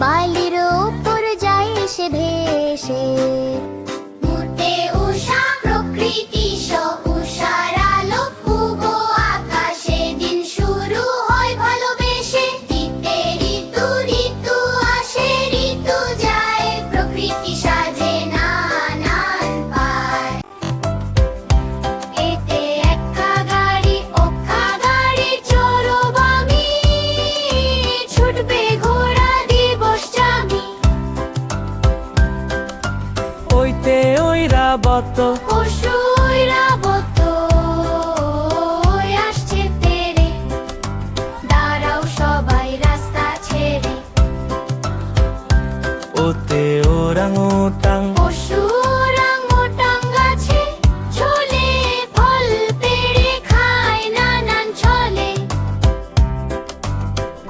বালির ওপর যায় সে ভেসে। কত পশুরা বত আসছে তেরে। দাঁড়াও সবাই রাস্তা ছেড়ে। ওতে ওরাং ওটাং পশুরা মোটাং গাছে ঝোলে ফল পেড়ে খায় নানান ছলে।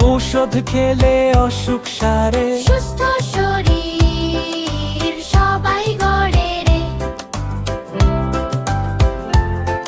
ঔষধ খেলে অসুখ সারে।